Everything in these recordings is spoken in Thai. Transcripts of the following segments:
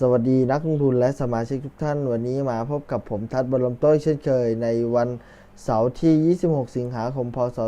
สวัสดีนักลงทุนและสมาชิกทุกท่าน วันนี้มาพบกับผมทัศน์บรมโต้ยเช่นเคย ในวันเสาร์ที่ 26 สิงหาคม พศ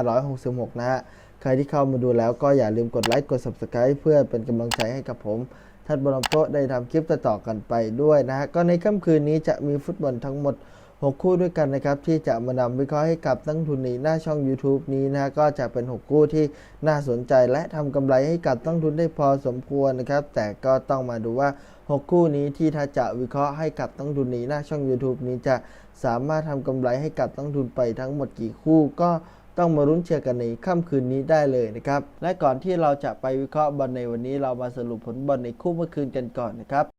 2566 นะฮะ ใครที่เข้ามาดูแล้วก็อย่าลืมกดไลค์กด Subscribe เพื่อเป็นกำลังใจให้กับผม ทัศน์บรมโต้ได้ทำคลิปต่อๆกันไปด้วยนะฮะ ก็ในค่ำคืนนี้จะมีฟุตบอลทั้งหมด 6 คู่ด้วยกันนะครับที่จะมานำวิเคราะห์ให้กับนักลงทุนในหน้าช่อง YouTube นี้นะก็จะเป็น 6 คู่ที่น่าสนใจและทำกำไรให้กับนักลงทุนได้พอสมควรนะครับ แต่ก็ต้องมาดูว่า 6 คู่นี้ที่ถ้าจะวิเคราะห์ให้กับนักลงทุนในหน้าช่อง YouTube นี้จะสามารถทำกำไรให้กับนักลงทุนไปทั้งหมดกี่คู่ก็ต้องมารุ้นเชียร์กันในค่ำคืนนี้ได้เลยนะครับ และก่อนที่เราจะไปวิเคราะห์บอลในวันนี้เรามาสรุปผลบอลในคู่เมื่อคืนกันก่อนนะครับ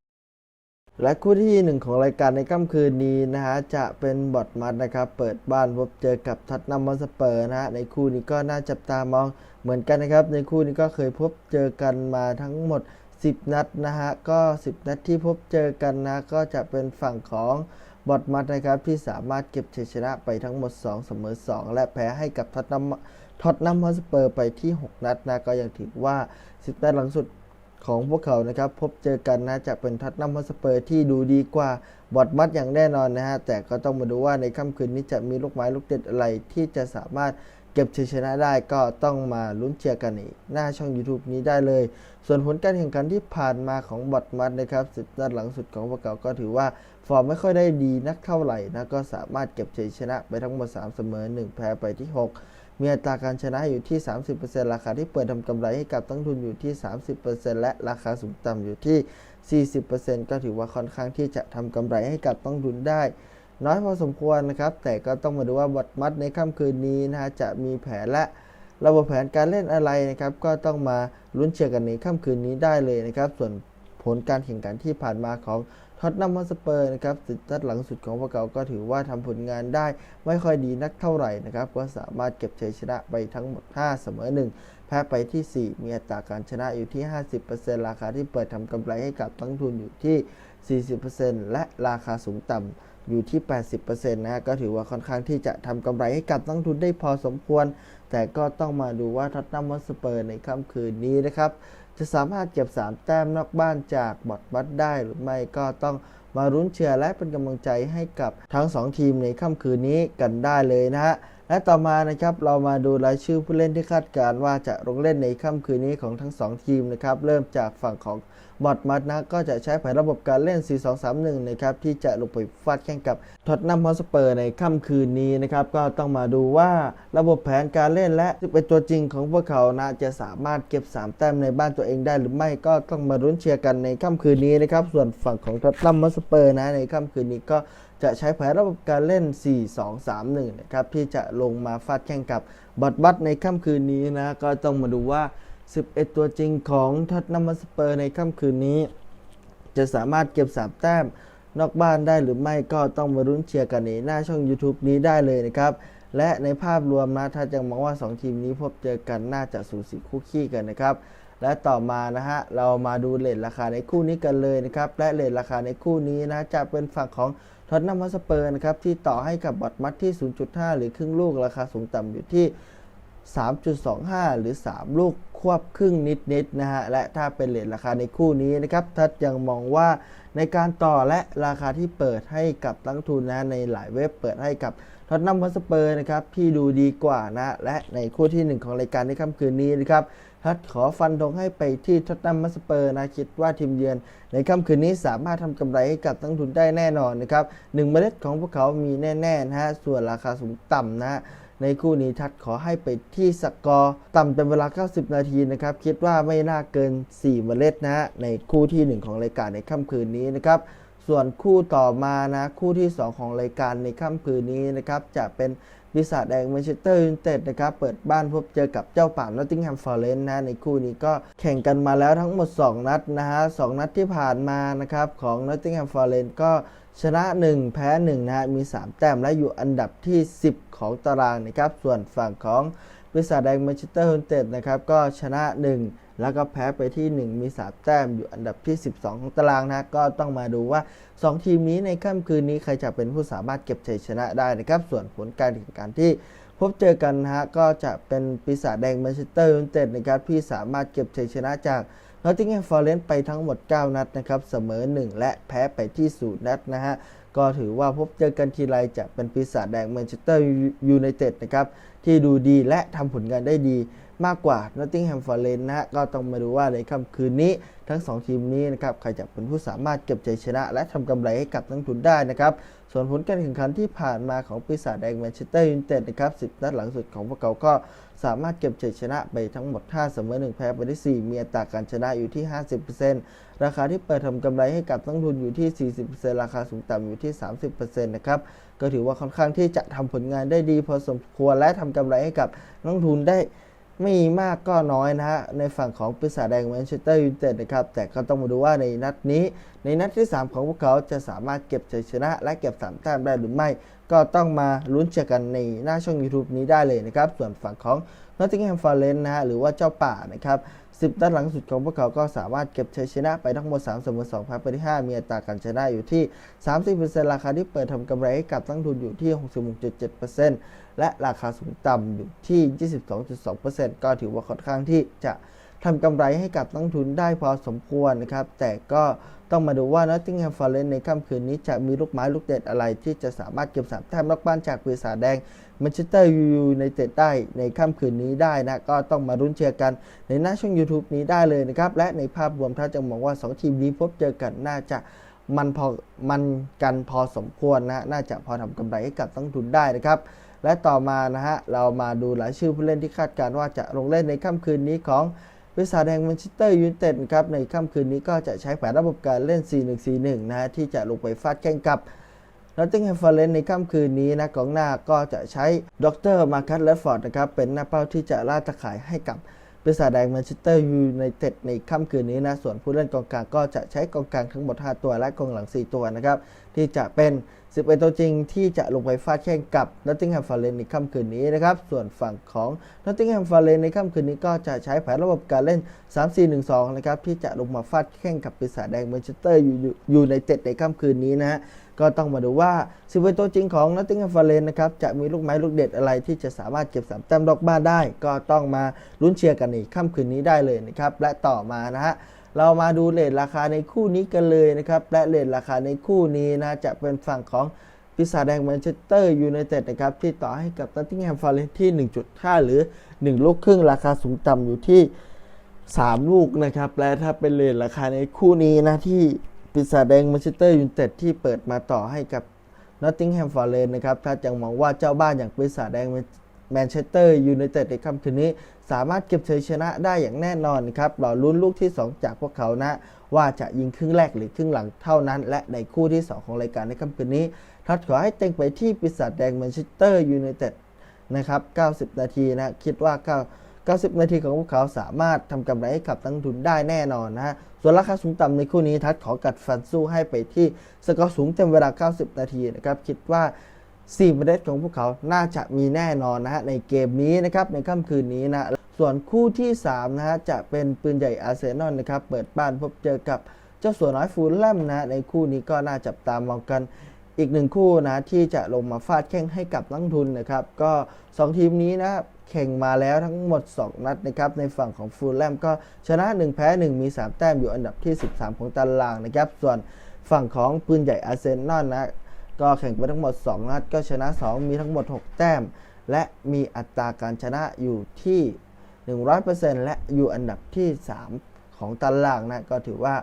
และคู่ที่หนึ่งของรายการในค่ำคืนนี้นะฮะจะเป็นบอดมัดนะครับ เปิดบ้านพบเจอกับทัตนัมมอสเปอร์นะฮะในคู่นี้ก็น่าจับตามองเหมือนกันนะครับ ในคู่นี้ก็เคยพบเจอกันมาทั้งหมด 10 นัดนะฮะก็ 10 นัดที่พบเจอกันนะ ก็จะเป็นฝั่งของบอดมัดนะครับที่สามารถเก็บชัยชนะไปทั้งหมด 2 เสมอ 2 และแพ้ให้กับทัตนัมท็อตนัมฮอสเปอร์ไปที่ 6 นัดนะก็ยังถือว่า10นัดหลังสุด ของพวกเขานะครับ พบเจอกันนะจะเป็นทัตนัมฮอสเปอร์ที่ดูดีกว่าบอดมัดอย่างแน่นอนนะฮะ แต่ก็ต้องมาดูว่าในค่ำคืนนี้จะมีลูกไม้ลูกเด็ดอะไรที่จะสามารถเก็บชัยชนะได้ก็ต้องมาลุ้นเชียร์กันในหน้าช่อง YouTube นี้ได้เลย ส่วนผลการแข่งขันที่ผ่านมาของบอดมัดนะครับสิบนัดหลังสุดของพวกเขาก็ถือว่า ฟอร์มไม่ค่อยได้ดีนักเท่าไหร่นะก็สามารถเก็บชัยชนะไปทั้งหมด3เสมอ 1 แพ้ไปที่ 6 มีอัตราการชนะอยู่ที่ 30%ราคาที่เปิดทำกำไรให้กับต้นทุนอยู่ที่ 30%และราคาสูงต่ำอยู่ที่ 40%ก็ถือว่าค่อนข้างที่จะทำกำไรให้กับต้นทุนได้ น้อยพอสมควรนะครับ แต่ก็ต้องมาดูว่าบทมัดในค่ำคืนนี้นะฮะจะมีแผนและระบบแผนการเล่นอะไรนะครับ ก็ต้องมาลุ้นเชียร์กันในค่ำคืนนี้ได้เลยนะครับ ส่วนผลการแข่งขันที่ผ่านมาของ ท็อตนัมฮอสเปอร์นะครับสินัดหลังสุดของพวกเขาก็ถือว่าทำผลงานได้ไม่ค่อยดีนักเท่าไหร่นะครับ ก็สามารถเก็บชัยชนะไปทั้งหมด 5 เสมอ 1 แพ้ไปที่ 4 มีอัตราการชนะอยู่ที่ 50%ราคาที่เปิดทำกำไรให้กับนักทุนอยู่ที่ 40%และราคาสูงต่ำอยู่ที่ 80%นะฮะก็ถือว่าค่อนข้างที่จะทำกำไรให้กับนักทุนได้พอสมควร แต่ก็ต้องมาดูว่าท็อตนัมฮอสเปอร์ในค่ำคืนนี้นะครับ จะสามารถเก็บ 3 แต้มนอกบ้านจากบอดบัตได้หรือไม่ก็ต้องมารุ้นเชียร์และเป็นกำลังใจให้กับทั้ง 2 ทีมในค่ำคืนนี้กันได้เลยนะฮะและต่อมานะครับเรามาดูรายชื่อผู้เล่นที่คาดการณ์ว่าจะลงเล่นในค่ำคืนนี้ของทั้ง 2 ทีมนะครับเริ่มจากฝั่งของ บอดมัดนะก็จะใช้แผนระบบการเล่น 4-2-3-1 นะครับที่จะลงไปฟาดแข่งกับท็อตนัมฮอสเปอร์ในค่ำคืนนี้นะครับก็ต้องมาดูว่าระบบแผนการเล่นและเป็นตัวจริงของพวกเขานะจะสามารถเก็บ 3 แต้มในบ้านตัวเองได้หรือไม่ก็ต้องมารุ้นเชียร์กันในค่ำคืนนี้นะครับส่วนฝั่งของท็อตนัมฮอสเปอร์นะในค่ำคืนนี้ก็จะใช้แผนระบบการเล่น 4-2-3-1 นะครับที่จะลงมาฟาดแข่งกับบอดบัตในค่ำคืนนี้นะก็ต้องมาดูว่า 11 ตัวจริงของท็อตนัมสเปอร์ในค่ำคืนนี้ จะสามารถเก็บ3แต้มนอกบ้านได้หรือไม่ก็ต้องมารุ้นเชียร์กันในหน้าช่อง YouTube นี้ได้เลยนะครับ และในภาพรวมนะถ้าจะมองว่า 2 ทีมนี้พบเจอกันน่าจะสูสีคู่ขี้กันนะครับ และต่อมานะฮะเรามาดูเลทราคาในคู่นี้กันเลยนะครับ และเลทราคาในคู่นี้นะจะเป็นฝั่งของท็อตนัมฮอสเปอร์นะครับที่ต่อให้กับบอดมัดที่ 0.5 หรือครึ่งลูกราคาสูงต่ำอยู่ที่ 3.25 หรือ 3 ลูกควบครึ่งนิดๆนะฮะ และถ้าเป็นเลทราคาในคู่นี้นะครับ ทัดยังมองว่าในการต่อและราคาที่เปิดให้กับนักทุนนะในหลายเว็บเปิดให้กับท็อตนัมฮอสเปอร์นะครับที่ดูดีกว่านะ และในคู่ที่ 1 ของรายการในค่ำคืนนี้นะครับทัดขอฟันธงให้ไปที่ท็อตนัมมัสเปอร์นะคิดว่าทีมเยือน ในค่ำคืนนี้สามารถทำกำไรให้กับนักทุนได้แน่นอนนะครับหนึ่งเมล็ดของพวกเขามีแน่ๆนะฮะส่วนราคาสูงต่ำนะฮะ ในคู่นี้ทัดขอให้ไปที่สกอร์ต่ำเป็นเวลา 90 นาทีนะครับ คิดว่าไม่น่าเกิน 4 เมล็ดนะฮะ ในคู่ที่ 1 ของรายการในค่ำคืนนี้นะครับ ส่วนคู่ต่อมานะ คู่ที่ 2 ของรายการในค่ำคืนนี้นะครับ จะเป็นปีศาจแดงแมนเชสเตอร์ยูไนเต็ดนะครับ เปิดบ้านพบเจอกับเจ้าป่านนอตติงแฮมฟอร์เรนนะในคู่นี้ก็แข่งกันมาแล้วทั้งหมด 2 นัดนะฮะสนัดที่ผ่านมานะครับของนอตติงแฮมฟอร์เรนก็ชนะ 1 แพ้ 1 นะฮะ มี 3 แต้มและอยู่อันดับที่ 10 ของตารางนะครับ ส่วนฝั่งของปีศาจแดงแมนเชสเตอร์ยูไนเต็ดนะครับ ก็ชนะ 1 แล้วก็แพ้ไปที่ 1 มี 3 แต้มอยู่อันดับที่ 12 ของตารางนะ ก็ต้องมาดูว่า 2 ทีมนี้ในค่ำคืนนี้ใครจะเป็นผู้สามารถเก็บชัยชนะได้นะครับ ส่วนผลการแข่งขันที่พบเจอกันนะฮะ ก็จะเป็นปีศาจแดงแมนเชสเตอร์ยูไนเต็ดนะครับที่สามารถเก็บชัยชนะจาก นอตติงแฮมฟอร์เรนต์ไปทั้งหมด 9 นัดนะครับเสมอ 1 และแพ้ไปที่0นัดนะฮะก็ถือว่าพบเจอกันทีไรจะเป็นปีศาจแดงแมนเชสเตอร์ยูไนเต็ดนะครับที่ดูดีและทำผลงานได้ดี มากกว่านอตติงแฮมฟอร์เรสต์นะฮะก็ต้องมาดูว่าในค่ำคืนนี้ทั้ง 2 ทีมนี้นะครับใครจะเป็นผู้สามารถเก็บใจชนะ และทำกำไรให้กับนักทุนได้นะครับ ส่วนผลการแข่งขันที่ผ่านมาของปีศาจแดงแมนเชสเตอร์ยูไนเต็ดนะครับ10นัดหลังสุดของพวกเขาก็สามารถเก็บชัยชนะไปทั้งหมด 5 เสมอ 1 แพ้ไปได้4มีอัตราการชนะอยู่ที่ 50%ราคาที่เปิดทำกำไรให้กับนักทุนอยู่ที่ 40%ราคาสูงต่ำอยู่ที่ 30%นะครับก็ถือว่าค่อนข้างที่จะทำผลงานได้ดีพอสมควรและทำกำไรให้กับนักทุนได้ ไม่มากก็น้อยนะฮะ ในฝั่งของปีศาจแดงแมนเชสเตอร์ยูไนเต็ดนะครับ แต่ก็ต้องมาดูว่าในนัดนี้ ในนัดที่ 3 ของพวกเขาจะสามารถเก็บชัยชนะ และเก็บสามแต้มได้หรือไม่ ก็ต้องมาลุ้นเชียร์กันในหน้าช่อง YouTube นี้ได้เลยนะครับ ส่วนฝั่งของ Nottingham Forest นะฮะ หรือว่าเจ้าป่านะครับ10นัดหลังสุดของพวกเขาก็สามารถเก็บชัยชนะไปทั้งหมด3เสมอ2แพ้ไปที่ 5 มีอัตราการชนะอยู่ที่ 30%ราคาที่เปิดทำกำไรให้กับนักทุนอยู่ที่ 66.7% และราคาสูงต่ำอยู่ที่ 22.2%ก็ถือว่าค่อนข้างที่จะทำกำไรให้กับนักทุนได้พอสมควรนะครับ แต่ก็ต้องมาดูว่า Nottingham Forest ในค่ำคืนนี้จะมีลูกไม้ลูกเด็ดอะไร ที่จะสามารถเก็บสามแต้มนอกบ้านจากปีศาจแดงแมนเชสเตอร์ยูไนเต็ดได้ในค่ำคืนนี้ได้นะ ก็ต้องมารุ้นเชียร์กันในหน้าช่อง YouTube นี้ได้เลยนะครับ และในภาพรวมถ้าจะมองว่า 2 ทีมนี้พบเจอกันน่าจะมันพอมันกันพอสมควรนะน่าจะพอทำกำไรให้กับนักทุนได้นะครับ และต่อมานะฮะเรามาดูหลายชื่อผู้เล่นที่คาดการณ์ว่าจะลงเล่นในค่ำคืนนี้ของปีศาแดงแมนเชสเตอร์ยูไนเต็ดครับในค่ำคืนนี้ก็จะใช้แผนระบบการเล่น 4-1-4-1 นะฮะที่จะลงไปฟาดแข่งกับนอตติงแฮมฟอร์เรสในค่ำคืนนี้นะกองหน้าก็จะใช้ดรมาร์คัสเลฟฟอร์ดนะครับเป็นหน้าเป้าที่จะล่าตะข่ายให้กับปีศาจแดงแมนเชสเตอร์ยูไนเต็ดในค่ำคืนนี้นะส่วนผู้เล่นกองกลางก็จะใช้กองกลางทั้งหมด 5 ตัวและกองหลัง 4 ตัวนะครับที่จะเป็น 11 ตัวจริงที่จะลงไปฟาดแข่งกับนอตติงแฮมฟอร์เรสในค่ำคืนนี้นะครับ ส่วนฝั่งของนอตติงแฮมฟอร์เรสในค่ำคืนนี้ก็จะใช้แผนระบบการเล่น 3-4-1-2 นะครับ ที่จะลงมาฟาดแข่งกับปีศาจแดงแมนเชสเตอร์อยูไนเต็ดในค่ำคืนนี้นะฮะก็ต้องมาดูว่าสิเอ็ดตัวจริงของนอตติงแฮมฟอร์เรสนะครับ จะมีลูกไม้ลูกเด็ดอะไรที่จะสามารถเก็บสามแต้มดอกบ้านได้ ก็ต้องมาลุ้นเชียร์กันในค่ำคืนนี้ได้เลยนะครับ และต่อมานะฮะ เรามาดูเลทราคาในคู่นี้กันเลยนะครับ และเลทราคาในคู่นี้นะจะเป็นฝั่งของปีศาจแดงแมนเชสเตอร์ยูไนเต็ดนะครับ ที่ต่อให้กับนอตติงแฮมฟอร์เรสที่ 1.5 หรือ 1 ลูกครึ่งราคาสูงต่ำอยู่ที่ 3 ลูกนะครับ และถ้าเป็นเลทราคาในคู่นี้นะที่ปีศาจแดงแมนเชสเตอร์ยูไนเต็ดที่เปิดมาต่อให้กับนอตติงแฮมฟอร์เรสนะครับ ถ้าจังมองว่าเจ้าบ้านอย่างปีศาจแดงแมนเชสเตอร์ยูไนเต็ดในค่ำคืนนี้ สามารถเก็บชัยชนะได้อย่างแน่นอนครับรอลุ้นลูกที่ 2 จากพวกเขานะ ว่าจะยิงครึ่งแรกหรือครึ่งหลังเท่านั้น และในคู่ที่ 2 ของรายการในค่ำคืนนี้ทัดขอให้เต็งไปที่ปีศาจแดงแมนเชสเตอร์ยูไนเต็ดนะครับ 90 นาทีนะคิดว่า 9 90 นาทีของพวกเขาสามารถทำกำไรให้กับนักลงทุนได้แน่นอนนะฮะส่วนราคาสูงต่ำในคู่นี้ทัดขอกัดฟันสู้ให้ไปที่สกอร์สูงเต็มเวลา 90 นาทีนะครับคิดว่า 4เมล็ดของพวกเขาน่าจะมีแน่นอนนะฮะในเกมนี้นะครับในค่ำคืนนี้นะส่วนคู่ที่3นะฮะจะเป็นปืนใหญ่อาร์เซนอลนะครับเปิดบ้านพบเจอกับเจ้าสัวน้อยฟูลแลมนะในคู่นี้ก็น่าจับตามองกันอีกหนึ่งคู่นะที่จะลงมาฟาดแข่งให้กับนักทุนนะครับ ก็ 2 ทีมนี้นะแข่งมาแล้วทั้งหมด 2 นัดนะครับในฝั่งของฟูลแลมก็ชนะ 1 แพ้ 1 มี 3 แต้มอยู่อันดับที่ 13 ของตารางนะครับ ส่วนฝั่งของปืนใหญ่อาร์เซนอลนะ ก็แข่งไปทั้งหมด 2 นัดก็ชนะ 2 มีทั้งหมด 6 แต้ม และมีอัตราการชนะอยู่ที่ 100%และอยู่อันดับที่ 3 ของตารางนะ ก็ถือว่า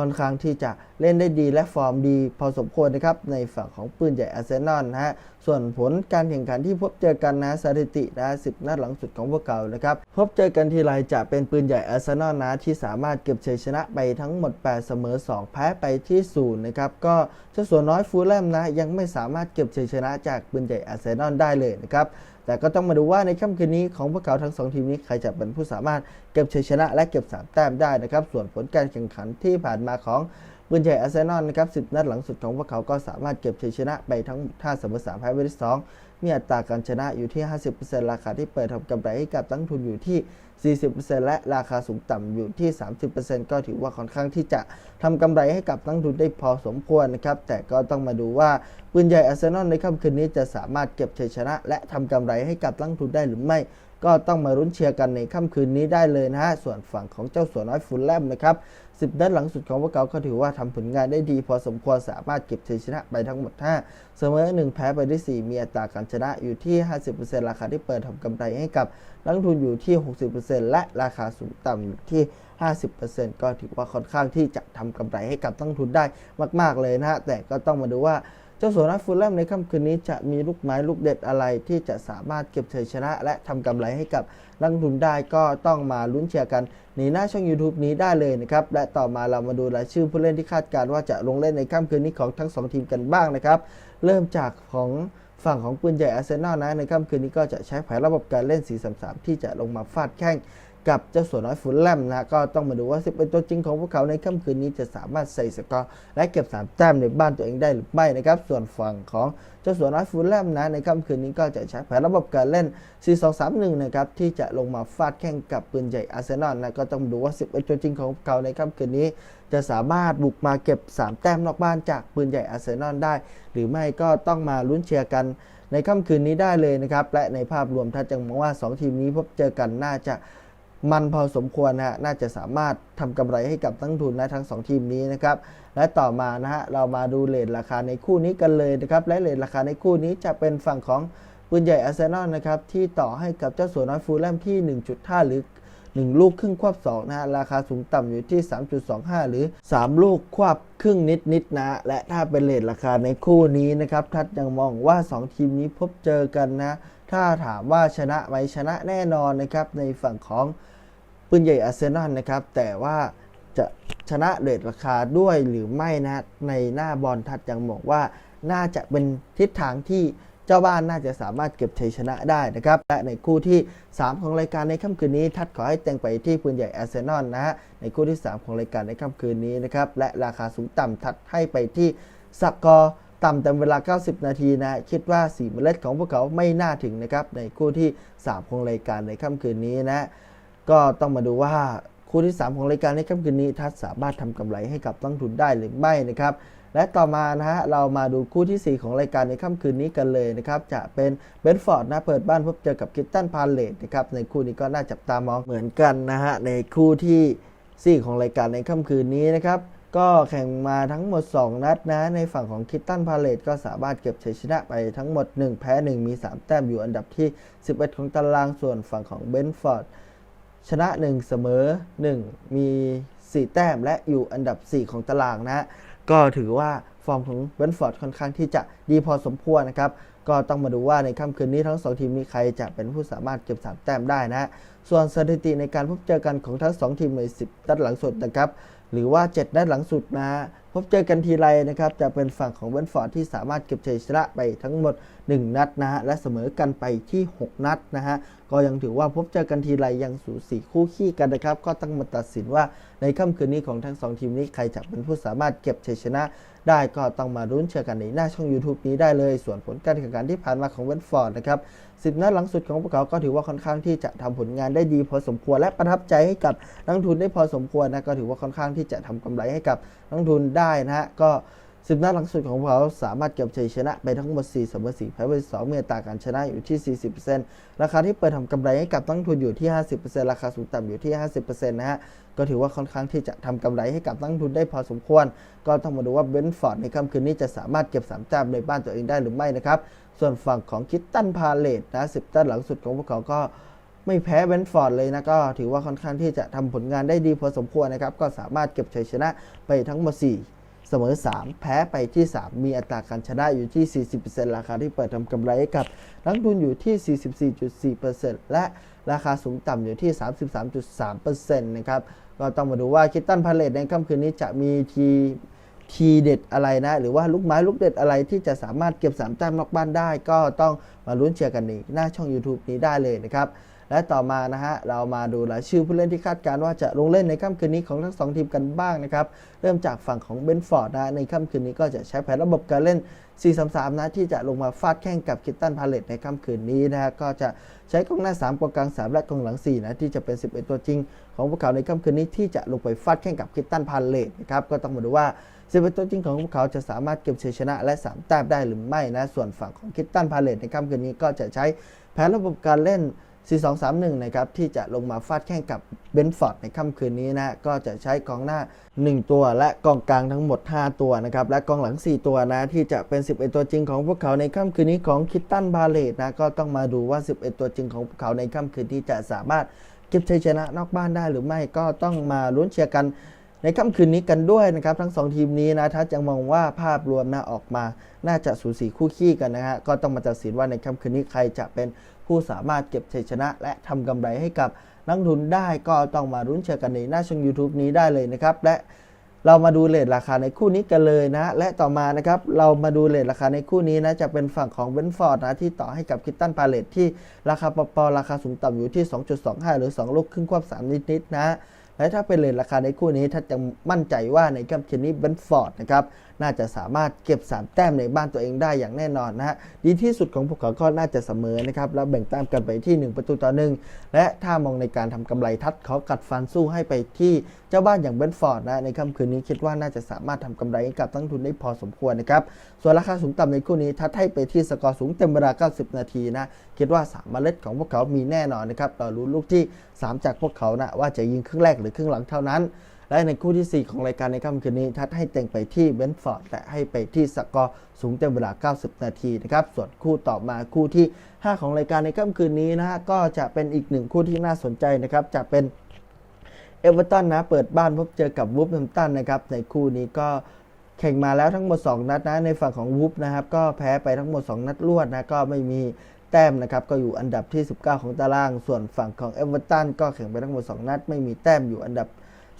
ค่อนข้างที่จะเล่นได้ดีและฟอร์มดีพอสมควรนะครับในฝั่งของปืนใหญ่อาร์เซนอลนะฮะส่วนผลการแข่งขันที่พบเจอกันนะสถิตินะ10นัดหลังสุดของพวกเขานะครับพบเจอกันทีไรจะเป็นปืนใหญ่อาร์เซนอลนะที่สามารถเก็บชัยชนะไปทั้งหมด 8 เสมอ 2 แพ้ไปที่0นะครับก็เจ้าส่วนน้อยฟูลแลมนะยังไม่สามารถเก็บชัยชนะจากปืนใหญ่อาร์เซนอลได้เลยนะครับ แต่ก็ต้องมาดูว่าในค่ำคืนนี้ของพวกเขาทั้ง 2 ทีมนี้ใครจะเป็นผู้สามารถเก็บชัยชนะและเก็บ 3 แต้มได้นะครับ ส่วนผลการแข่งขันที่ผ่านมาของปืนใหญ่อาร์เซนอลนะครับ 10 นัดหลังสุดของพวกเขาก็สามารถเก็บชัยชนะไปทั้งท่าเสมอ3แพ้ไปที่2มีอัตราการชนะอยู่ที่ 50%ราคาที่เปิดทำกำไรให้กับตั้งทุนอยู่ที่ 40%และราคาสูงต่ำอยู่ที่ 30%ก็ถือว่าค่อนข้างที่จะทำกำไรให้กับนักทุนได้พอสมควรนะครับ แต่ก็ต้องมาดูว่าปืนใหญ่อาร์เซนอลในค่ำคืนนี้จะสามารถเก็บชัยชนะ และทำกำไรให้กับนักทุนได้หรือไม่ ก็ต้องมารุ้นเชียร์กันในค่ำคืนนี้ได้เลยนะฮะ ส่วนฝั่งของเจ้าสัวน้อยฟุลแลมนะครับสิบนัดหลังสุดของพวกเขาก็ถือว่าทำผลงานได้ดี พอสมควรสามารถเก็บชัยชนะไปทั้งหมด 5 เสมอ 1 แพ้ไปได้4มีอัตราการชนะอยู่ที่ 50%ราคาที่เปิดทำกำไรให้กับนักทุนอยู่ที่ 60%และราคาสูงต่ำอยู่ที่ 50%ก็ถือว่าค่อนข้างที่จะทำกำไรให้กับนักทุนได้มาก ๆเลยนะฮะแต่ก็ต้องมาดูว่า เจ้าสัวนัทฟูลแลมในค่ำคืนนี้จะมีลูกไม้ลูกเด็ดอะไรที่จะสามารถเก็บชัยชนะ และทำกำไรให้กับนักลงทุนได้ก็ต้องมาลุ้นเชียร์กันในหน้าช่อง YouTube นี้ได้เลยนะครับ และต่อมาเรามาดูรายชื่อผู้เล่นที่คาดการณ์ว่าจะลงเล่นในค่ำคืนนี้ของทั้ง 2 ทีมกันบ้างนะครับ เริ่มจากของฝั่งของปืนใหญ่อาร์เซนอลนะในค่ำคืนนี้ก็จะใช้แผนระบบการเล่น 4-3-3 ที่จะลงมาฟาดแข้ง กับเจ้าสัวน้อยฟุลแลมนะก็ต้องมาดูว่าสิเป็นตัวจริงของพวกเขาในค่ำคืนนี้จะสามารถใส่สกอร์และเก็บ3แต้มในบ้านตัวเองได้หรือไม่นะครับ ส่วนฝั่งของเจ้าสัวน้อยฟุลแลมนะในค่ำคืนนี้ก็จะใช้แผนระบบการเล่น 4-2-3-1 นะครับที่จะลงมาฟาดแข่งกับปืนใหญ่อาร์เซนอลนะก็ต้องดูว่า11ตัวจริงของพวกเขาในค่ำคืนนี้ จะสามารถบุกมาเก็บ 3 แต้มนอกบ้านจากปืนใหญ่อาร์เซนอลได้ หรือไม่ก็ต้องมาลุ้นเชียร์กันในค่ำคืนนี้ได้เลยนะครับและในภาพรวมถ้าจังมองว่า 2 ทีมนี้พบเจอกันน่าจะ มันพอสมควรนะฮะน่าจะสามารถทำกำไรให้กับนักลงทุนนะทั้ง 2 ทีมนี้นะครับและต่อมานะฮะเรามาดูเลทราคาในคู่นี้กันเลยนะครับและเลทราคาในคู่นี้จะเป็นฝั่งของปืนใหญ่อาร์เซนอลนะครับที่ต่อให้กับเจ้าสัวน้อยฟูลแลมที่ 1.5 หรือ 1 ลูกครึ่งควบ2นะฮะราคาสูงต่ำอยู่ที่ 3.25 หรือ 3 ลูกควบครึ่งนิดนิดนะและถ้าเป็นเลทราคาในคู่นี้นะครับทัดยังมองว่า 2 ทีมนี้พบเจอกันนะ ถ้าถามว่าชนะไหมชนะแน่นอนนะครับในฝั่งของปืนใหญ่อาร์เซนอลนะครับ แต่ว่าจะชนะเรทราคาด้วยหรือไม่นะในหน้าบอลทัดยังมองว่าน่าจะเป็นทิศทางที่เจ้าบ้านน่าจะสามารถเก็บชัยชนะได้นะครับ และในคู่ที่ 3 ของรายการในค่ำคืนนี้ ทัดขอให้แต่งไปที่ปืนใหญ่อาร์เซนอลนะฮะในคู่ที่ 3 ของรายการในค่ำคืนนี้นะครับและราคาสูงต่ำทัดให้ไปที่สกอร์ ต่ำเต็มเวลา 90 นาทีนะคิดว่า4เมล็ดของพวกเขาไม่น่าถึงนะครับในคู่ที่ 3 ของรายการในค่ำคืนนี้นะก็ต้องมาดูว่าคู่ที่ 3 ของรายการในค่ำคืนนี้ทัศสามารถทำกำไรให้กับนักลงทุนได้หรือไม่นะครับและต่อมานะฮะเรามาดูคู่ที่ 4 ของรายการในค่ำคืนนี้กันเลยนะครับจะเป็นเบนฟอร์ดนะเปิดบ้านพบเจอกับคิตตันพาเลตนะครับในคู่นี้ก็น่าจับตามองเหมือนกันนะฮะในคู่ที่ 4 ของรายการในค่ำคืนนี้นะครับ ก็แข่งมาทั้งหมด 2 นัดนะ ในฝั่งของคิตตันพาเลตก็สามารถเก็บชัยชนะไปทั้งหมด 1 แพ้ 1 มี 3 แต้มอยู่อันดับที่ 11 ของตารางส่วนฝั่งของเบนฟอร์ดชนะ 1 เสมอ 1 มี 4 แต้มและอยู่อันดับ 4 ของตารางนะ ก็ถือว่าฟอร์มของเบนฟอร์ดค่อนข้างที่จะดีพอสมควรนะครับ ก็ต้องมาดูว่าในค่ำคืนนี้ทั้ง 2 ทีมนี้ใครจะเป็นผู้สามารถเก็บ 3 แต้มได้นะฮะส่วนสถิติในการพบเจอกันของทั้ง 2 ทีมใน 10 นัดหลังสุดนะครับ หรือว่า 7 นัดหลังสุดนะฮะพบเจอกันทีไรนะครับ จะเป็นฝั่งของเบนฟอร์ดที่สามารถเก็บชัยชนะไปทั้งหมด 1 นัดนะฮะและเสมอกันไปที่ 6 นัดนะฮะก็ยังถือว่าพบเจอกันทีไรยังสูสีคู่ขี้กันนะครับ ก็ต้องมาตัดสินว่าในค่ำคืนนี้ของทั้ง 2 ทีมนี้ใครจะเป็นผู้สามารถเก็บชัยชนะ ได้ก็ต้องมารุ้นเชียร์กันในหน้าช่อง YouTube นี้ได้เลย ส่วนผลการแข่งขันที่ผ่านมาของเวนฟอร์ดนะครับสิบนัดหลังสุดของพวกเขาก็ถือว่าค่อนข้างที่จะทำผลงานได้ดีพอสมควร และประทับใจให้กับนักทุนได้พอสมควรนะก็ถือว่าค่อนข้างที่จะทำกำไรให้กับนักทุนได้นะฮะก็สิบนัดหลังสุดของพวกเขาสามารถเก็บชัยชนะไปทั้งหมด4เสมอ4แพ้ไป2มีอัตาการชนะอยู่ที่ 40%ราคาที่เปิดทำกำไรให้กับนักลงทุนอยู่ที่ 50%ราคาสูงต่ำอยู่ที่ 50%นะฮะ ก็ถือว่าค่อนข้างที่จะทำกำไรให้กับนักลงทุนได้พอสมควร ก็ต้องมาดูว่าเบนฟอร์ดในค่ำคืนนี้จะสามารถเก็บ3แต้มในบ้านตัวเองได้หรือไม่นะครับ ส่วนฝั่งของคิตตันพาเลตนะสิบแต้มหลังสุดของพวกเขาก็ไม่แพ้เบนฟอร์ดเลยนะก็ถือว่าค่อนข้างที่จะทำผลงานได้ดีพอสมควรนะครับ ก็สามารถเก็บชัยชนะไปทั้งหมด4 เสมอ 3 แพ้ไปที่ 3 มีอัตราการชนะอยู่ที่ 40%ราคาที่เปิดทำกำไรกับนักลงทุนอยู่ที่ 44.4%และราคาสูงต่ำอยู่ที่ 33.3%นะครับก็ต้องมาดูว่าคิตตันพาเลตในค่ำคืนนี้จะมีทีทีเด็ดอะไรนะ หรือว่าลูกไม้ลูกเด็ดอะไรที่จะสามารถเก็บ3แต้มนอกบ้านได้ ก็ต้องมาลุ้นเชียร์กันในหน้าช่อง YouTube นี้ได้เลยนะครับ และต่อมานะฮะเรามาดูรายชื่อผู้เล่นที่คาดการณ์ว่าจะลงเล่นในค่ำคืนนี้ของทั้งสองทีมกันบ้างนะครับ เริ่มจากฝั่งของเบนฟอร์ดนะในค่ำคืนนี้ก็จะใช้แผนระบบการเล่น 4-3-3 นะที่จะลงมาฟาดแข่งกับคิตตันพาเลตในค่ำคืนนี้นะฮะก็จะใช้กองหน้า 3กองกลาง 3 และกองหลัง 4 นะที่จะเป็น 11 ตัวจริง ของพวกเขาในค่ำคืนนี้ที่จะลงไปฟาดแข่งกับคิตตันพาเลตนะครับก็ต้องมาดูว่า11ตัวจริงของพวกเขาจะสามารถเก็บชัยชนะและ 3 แต้มได้หรือไม่นะส่วนฝั่งของคิตตันพาเลตในค่ำคืนนี้ก็จะใช้แผนระบบการเล่น 4-2-3-1 นะครับที่จะลงมาฟาดแข่งกับเบนฟอร์ดในค่ำคืนนี้นะก็จะใช้กองหน้า 1 ตัวและกองกลางทั้งหมด 5 ตัวนะครับและกองหลัง 4 ตัวนะที่จะเป็น 11 ตัวจริงของพวกเขาในค่ำคืนนี้ของคิตตันบาเลตนะก็ต้องมาดูว่า 11 ตัวจริงของพวกเขาในค่ำคืนที่จะสามารถเก็บชัยชนะนอกบ้านได้หรือไม่ก็ต้องมาลุ้นเชียร์กันในค่ำคืนนี้กันด้วยนะครับทั้ง 2 ทีมนี้นะถ้าจะมองว่าภาพรวมนะออกมา น่าจะสูสีคู่ขี้กันนะฮะก็ต้องมาตัดสินว่าในค่ำคืนนี้ใครจะเป็น ผู้สามารถเก็บชัยชนะ และทำกำไรให้กับนักทุนได้ก็ต้องมารุ้นเชียร์กันในหน้าช่อง YouTube นี้ได้เลยนะครับ และเรามาดูเลทราคาในคู่นี้กันเลยนะ และต่อมานะครับ เรามาดูเลทราคาในคู่นี้นะจะเป็นฝั่งของเบนฟอร์ดนะที่ต่อให้กับคิตตันพาเลตที่ราคาปปราคาสูงต่ำอยู่ที่ 2.25 หรือ 2 ลูกครึ่งควบ3นิดๆนะและถ้าเป็นเลทราคาในคู่นี้ถ้าจะมั่นใจว่าในค่ำคืนนี้เบนฟอร์ดนะครับ น่าจะสามารถเก็บ 3 แต้มในบ้านตัวเองได้อย่างแน่นอนนะฮะดีที่สุดของพวกเขาก็น่าจะเสมอนะครับแล้วแบ่งแต้มกันไปที่ 1 ประตูต่อหนึ่งและถ้ามองในการทำกำไรทัดเขากัดฟันสู้ให้ไปที่เจ้าบ้านอย่างเบนฟอร์ดนะในค่ำคืนนี้คิดว่าน่าจะสามารถทำกำไรกับนักทุนได้พอสมควรนะครับส่วนราคาสูงต่ำในคู่นี้ทัดให้ไปที่สกอร์สูงเต็มเวลา 90 นาทีนะคิดว่าสามเมล็ดของพวกเขามีแน่นอนนะครับต่อรู้ลูกที่ 3 จากพวกเขานะว่าจะยิงครึ่งแรกหรือครึ่งหลังเท่านั้น และในคู่ที่ 4 ของรายการในค่ำคืนนี้ทัดให้เต็งไปที่เบนฟอร์ดและให้ไปที่สกอร์สูงเต็มเวลา 90 นาทีนะครับส่วนคู่ต่อมาคู่ที่ 5 ของรายการในค่ำคืนนี้นะฮะก็จะเป็นอีกหนึ่งคู่ที่น่าสนใจนะครับจะเป็นเอเวอร์ตันนะเปิดบ้านพบเจอกับวูฟแฮมตันนะครับในคู่นี้ก็แข่งมาแล้วทั้งหมด 2 นัดนะในฝั่งของวูฟนะครับก็แพ้ไปทั้งหมด 2 นัดรวดนะก็ไม่มีแต้มนะครับก็อยู่อันดับที่ 19 ของตาราง ส่วนฝั่งของเอเวอร์ตันก็แข่งไปทั้งหมด 2 นัด ไม่มีแต้มอยู่อันดับ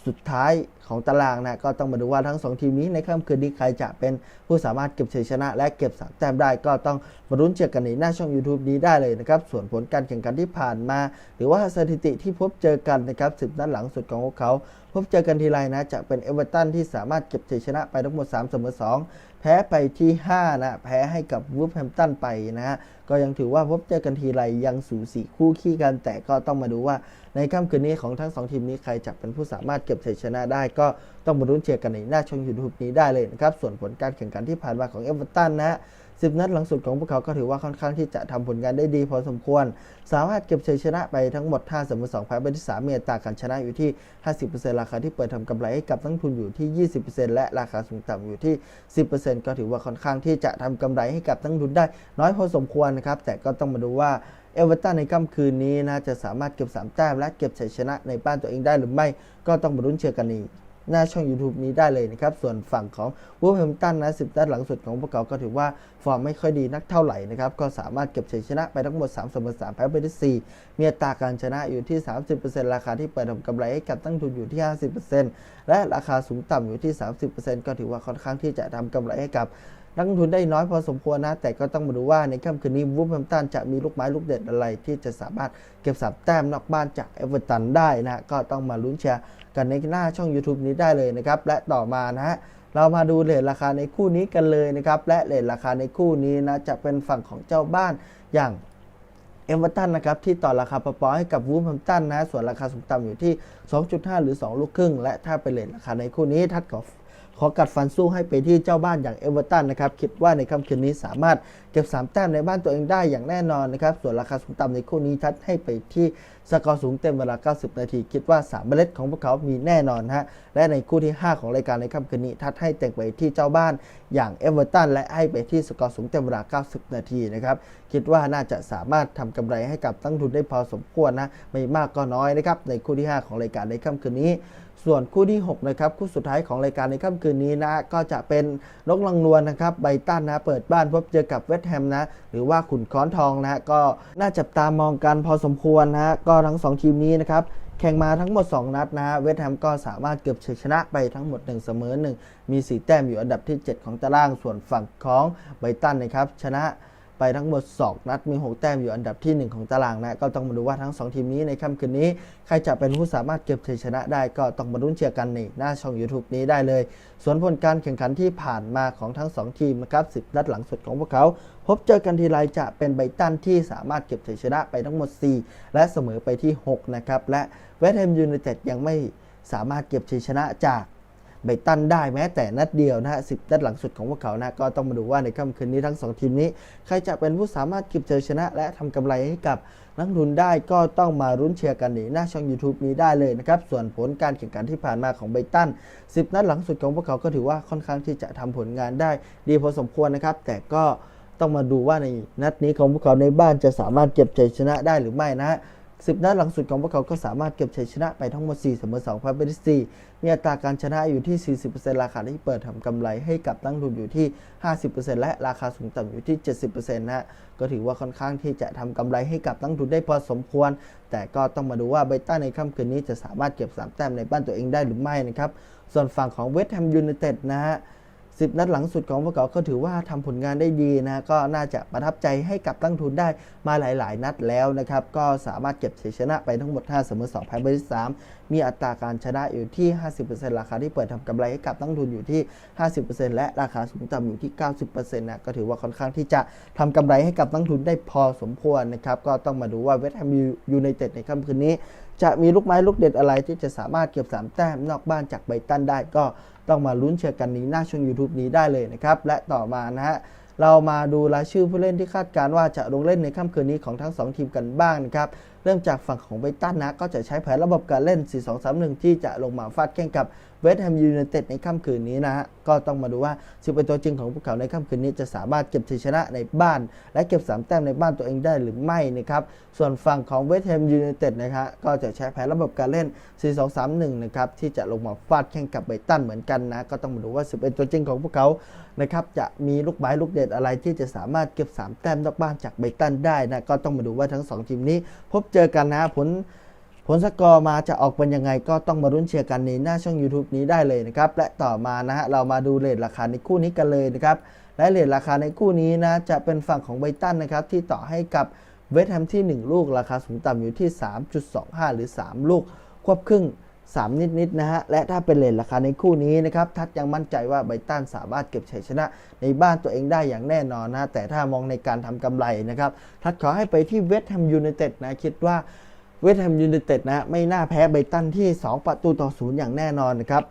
สุดท้ายของตารางนะก็ต้องมาดูว่าทั้ง 2 ทีมนี้ในค่ำคืนนี้ใครจะเป็นผู้สามารถเก็บชัยชนะ และเก็บสามแต้มได้ก็ต้องมารุ้นเชียร์กันในหน้าช่อง YouTube นี้ได้เลยนะครับ ส่วนผลการแข่งขันที่ผ่านมา หรือว่าสถิติที่พบเจอกันนะครับสิบนัดหลังสุดของพวกเขา พบเจอกันทีไรนะจะเป็นเอเวอร์ตันที่สามารถเก็บชัยชนะไปทั้งหมด3เสมอ2 แพ้ไปที่ 5 นะ แพ้ให้กับวูฟแฮมตันไปนะฮะ ก็ยังถือว่าพบเจอกันทีไรยังสูสีคู่ขี้กัน แต่ก็ต้องมาดูว่าในค่ำคืนนี้ของทั้ง 2 ทีมนี้ใครจะเป็นผู้สามารถเก็บชัยชนะได้ ก็ต้องมารุ้นเชียร์กันในหน้าช่องยูทูบนี้ได้เลยนะครับ ส่วนผลการแข่งขันที่ผ่านมาของเอเวอร์ตันนะฮะ สิบนัดหลังสุดของพวกเขาก็ถือว่าค่อนข้างที่จะทำผลงานได้ดีพอสมควร สามารถเก็บชัยชนะไปทั้งหมด 5 เสมอ2แพ้ไปที่3มีอัตาการชนะอยู่ที่ 50%ราคาที่เปิดทำกำไรให้กับนักทุนอยู่ที่ 20%และราคาสูงต่ำอยู่ที่ 10%ก็ถือว่าค่อนข้างที่จะทำกำไรให้กับนักทุนได้ น้อยพอสมควรนะครับแต่ก็ต้องมาดูว่าเอเวอร์ตันในค่ำคืนนี้นะจะสามารถเก็บ3แต้มและเก็บชัยชนะในบ้านตัวเองได้หรือไม่ก็ต้องมาลุ้นเชียร์กันอีก หน้าช่อง YouTube นี้ได้เลยนะครับ ส่วนฝั่งของวูฟแฮมตันนะสิบนัดหลังสุดของพวกเขาก็ถือว่าฟอร์มไม่ค่อยดีนักเท่าไหร่นะครับ ก็สามารถเก็บชัยชนะไปทั้งหมด3เสมอ3แพ้ไปที่4มีอัตราการชนะอยู่ที่ 30%ราคาที่เปิดทำกำไรให้กับตั้งทุนอยู่ที่ 50%และราคาสูงต่ำอยู่ที่ 30%ก็ถือว่าค่อนข้างที่จะทำกำไรให้กับนักลงทุนได้น้อยพอสมควรนะ แต่ก็ต้องมาดูว่าในค่ำคืนนี้วูฟแฮมตันจะมีลูกไม้ลูกเด็ดอะไรที่จะสามารถเก็บสามแต้มนอกบ้านจากเอเวอร์ตันได้นะ ก็ต้องมาลุ้นเชียร์ กันในหน้าช่อง YouTube นี้ได้เลยนะครับ และต่อมานะฮะเรามาดูเลทราคาในคู่นี้กันเลยนะครับ และเลทราคาในคู่นี้นะจะเป็นฝั่งของเจ้าบ้านอย่างเอเวอร์ตันนะครับที่ต่อราคาปปอให้กับวูฟแฮมตันนะส่วนราคาสูงต่ำอยู่ที่ 2.5 หรือ 2 ลูกครึ่ง และถ้าเป็นเลทราคาในคู่นี้ทัดขอขอกัดฟันสู้ให้ไปที่เจ้าบ้านอย่างเอเวอร์ตันนะครับคิดว่าในค่ำคืนนี้สามารถเก็บ 3 แต้มในบ้านตัวเองได้อย่างแน่นอนนะครับส่วนราคาสูงต่ำในคู่นี้ทัดให้ไปที่สกอร์สูงเต็มเวลา 90 นาที คิดว่า 3 เมล็ดของพวกเขามีแน่นอนฮะ และในคู่ที่ 5 ของรายการในค่ำคืนนี้ ทัดให้แต่งไปที่เจ้าบ้านอย่างเอเวอร์ตันและให้ไปที่สกอร์สูงเต็มเวลา 90 นาทีนะครับ คิดว่าน่าจะสามารถทำกำไรให้กับตั้งทุนได้พอสมควรนะ ไม่มากก็น้อยนะครับ ในคู่ที่ 5 ของรายการในค่ำคืนนี้ส่วนคู่ที่ 6 นะครับ คู่สุดท้ายของรายการในค่ำคืนนี้นะ ก็จะเป็นนกลังนวลนะครับไบตันนะ เปิดบ้านพบเจอกับเวสต์แฮมนะ หรือว่าขุนค้อนทองนะ ก็น่าจับตามองกันพอสมควรนะกทั้ง 2 ทีมนี้นะครับแข่งมาทั้งหมด 2 นัดนะฮะเวสต์แฮมก็สามารถเก็บชัยชนะไปทั้งหมด 1 เสมอ 1 มี 4 แต้มอยู่อันดับที่ 7 ของตารางส่วนฝั่งของไบตันนะครับชนะ ไปทั้งหมด 2 นัดมี 6 แต้มอยู่อันดับที่ 1 ของตารางนะ ก็ต้องมาดูว่าทั้ง 2 ทีมนี้ในค่ำคืนนี้ ใครจะเป็นผู้สามารถเก็บชัยชนะได้ก็ต้องมาลุ้นเชียร์กันในหน้าช่อง YouTube นี้ได้เลย ส่วนผลการแข่งขันที่ผ่านมาของทั้ง 2 ทีมนะครับ10 นัดหลังสุดของพวกเขา พบเจอกันทีไรจะเป็นไบตันที่สามารถเก็บชัยชนะไปทั้งหมด 4 และเสมอไปที่ 6 นะครับและเวสต์แฮมยูไนเต็ดยังไม่สามารถเก็บชัยชนะจาก ไบตันได้แม้แต่นัดเดียวนะฮะสิบนัดหลังสุดของพวกเขานะก็ต้องมาดูว่าในค่ำคืนนี้ทั้งสองทีมนี้ ใครจะเป็นผู้สามารถเก็บชัยชนะ และทำกำไรให้กับนักลงทุนได้ก็ต้องมารุ้นเชียร์กันในหน้าช่อง YouTube นี้ได้เลยนะครับ ส่วนผลการแข่งขันที่ผ่านมาของไบตัน 10 นัดหลังสุดของพวกเขาก็ถือว่าค่อนข้างที่จะทำผลงานได้ดีพอสมควรนะครับ แต่ก็ต้องมาดูว่าในนัดนี้ของพวกเขาในบ้านจะสามารถเก็บชัยชนะได้หรือไม่นะ ฮะ10นัดหลังสุดของพวกเขาก็สามารถเก็บชัยชนะไปทั้งหมด4เสมอ2แพ้ไปที่4มีอัตราการชนะอยู่ที่ 40%ราคาที่เปิดทำกำไรให้กับนักลงทุนอยู่ที่ 50%และราคาสูงต่ำอยู่ที่ 70%นะฮะก็ถือว่าค่อนข้างที่จะทำกำไรให้กับนักลงทุนได้พอสมควร แต่ก็ต้องมาดูว่าไบตันในค่ำคืนนี้จะสามารถเก็บ 3 แต้มในบ้านตัวเองได้หรือไม่นะครับส่วนฝั่งของเวสต์แฮมยูไนเต็ดนะฮะ 10 นัดหลังสุดของพวกเขาก็ถือว่าทำผลงานได้ดีนะ ก็น่าจะประทับใจให้กับตั้งทุนได้มาหลาย ๆ นัดแล้วนะครับ ก็สามารถเก็บชัยชนะไปทั้งหมด 5 เสมอ2แพ้ไปที่3มีอัตราการชนะอยู่ที่ 50%ราคาที่เปิดทำกำไรให้กับตั้งทุนอยู่ที่ 50%และราคาสูงต่ำอยู่ที่ 90%นะ ก็ถือว่าค่อนข้างที่จะทำกำไรให้กับตั้งทุนได้พอสมควรนะครับ ก็ต้องมาดูว่าเวสต์แฮมยูไนเต็ดในค่ำคืนนี้จะมีลูกไม้ลูกเด็ดอะไรที่จะสามารถเก็บ3แต้มนอกบ้านจากไบรตันได้ก็ ต้องมาลุ้นเชียร์กันนี้หน้าช่อง YouTube นี้ได้เลยนะครับ และต่อมานะฮะเรามาดูรายชื่อผู้เล่นที่คาดการว่าจะลงเล่นในค่ำคืนนี้ของทั้ง 2 ทีมกันบ้างนะครับ เริ่มจากฝั่งของไบตันนะก็จะใช้แผนระบบการเล่น 4-2-3-1 ที่จะลงมาฟาดแข่งกับ เวสต์แฮมยูไนเต็ดในค่ำคืนนี้นะฮะก็ต้องมาดูว่าสิบเป็นตัวจริงของพวกเขาในค่ำคืนนี้จะสามารถเก็บชัยชนะในบ้าน และเก็บ3แต้มในบ้านตัวเองได้หรือไม่นะครับส่วนฝั่งของเวสต์แฮมยูไนเต็ดนะครับก็จะใช้แผนระบบการเล่น 4-2-3-1 นะครับที่จะลงมาฟาดแข่งกับไบตันเหมือนกันนะก็ต้องมาดูว่า11ตัวจริงของพวกเขานะครับจะมีลูกไม้ลูกเด็ดอะไรที่จะสามารถเก็บ 3 แต้มนอกบ้านจากไบตันได้นะก็ต้องมาดูว่าทั้ง 2 ทีมนี้พบเจอกันนะผล ผลสกอร์มาจะออกเป็นยังไงก็ต้องมารุ้นเชียร์กันในหน้าช่อง YouTube นี้ได้เลยนะครับ และต่อมานะฮะเรามาดูเลทราคาในคู่นี้กันเลยนะครับ และเลทราคาในคู่นี้นะจะเป็นฝั่งของไบตันนะครับที่ต่อให้กับเวสต์แฮมที่ 1 ลูกราคาสูงต่ำอยู่ที่ 3.25 หรือ 3 ลูก ควบครึ่ง 3 นิดๆนะฮะ และถ้าเป็นเลทราคาในคู่นี้นะครับ ทัดยังมั่นใจว่าไบตันสามารถเก็บชัยชนะในบ้านตัวเองได้อย่างแน่นอนนะ แต่ถ้ามองในการทำกำไรนะครับ ทัดขอให้ไปที่เวสต์แฮมยูไนเต็ดนะ คิดว่า เวสต์แฮมยูไนเต็ดนะไม่น่าแพ้ไบตันที่ 2 ประตูต่อศูนย์อย่างแน่นอนนะครับ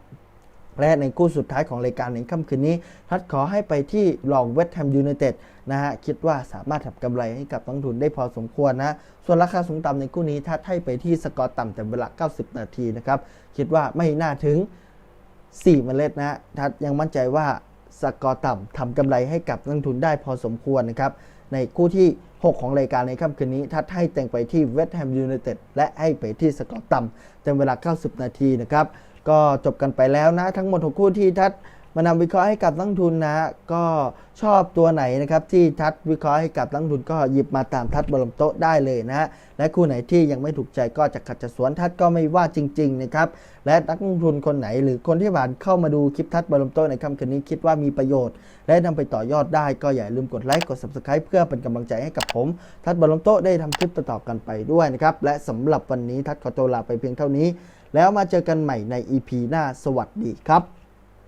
และในคู่สุดท้ายของรายการในค่ำคืนนี้ทัดขอให้ไปที่รองเวสต์แฮมยูไนเต็ดนะฮะคิดว่าสามารถทำกำไรให้กับนักลงทุนได้พอสมควรนะ ส่วนราคาสูงต่ำในคู่นี้ทัดให้ไปที่สกอร์ต่ำแต่เวลา 90 นาทีนะครับ คิดว่าไม่น่าถึง 4 เมล็ดนะทัดยังมั่นใจว่าสกอร์ต่ำทำกำไรให้กับนักลงทุนได้พอสมควรนะครับในคู่ที่ 6 ของรายการในค่ำคืนนี้ ทัดให้แต่งไปที่เวสต์แฮมยูไนเต็ดและให้ไปที่สกอร์ต่ำเต็มเวลา 90 นาทีนะครับ ก็จบกันไปแล้วนะ ทั้งหมด 6 คู่ที่ทัด มานำวิเคราะห์ให้กับนักทุนนะ ก็ชอบตัวไหนนะครับที่ทัดวิเคราะห์ให้กับนักทุนก็หยิบมาตามทัดบนโต๊ะได้เลยนะและคู่ไหนที่ยังไม่ถูกใจก็จะขัดจะสวนทัดก็ไม่ว่าจริงๆนะครับและนักลงทุนคนไหน หรือคนที่ผ่านเข้ามาดูคลิปทัดบนโต๊ะในค่ำคืนนี้คิดว่ามีประโยชน์ และนำไปต่อยอดได้ก็อย่าลืมกดไลค์กด subscribe เพื่อเป็นกำลังใจให้กับผม ทัดบอลลมโต๊ะได้ทำคลิปต่อๆกันไปด้วยนะครับและสำหรับวันนี้ทัดขอตัวลาไปเพียงเท่านี้ แล้วมาเจอกันใหม่ใน EP หน้าสวัสดีครับ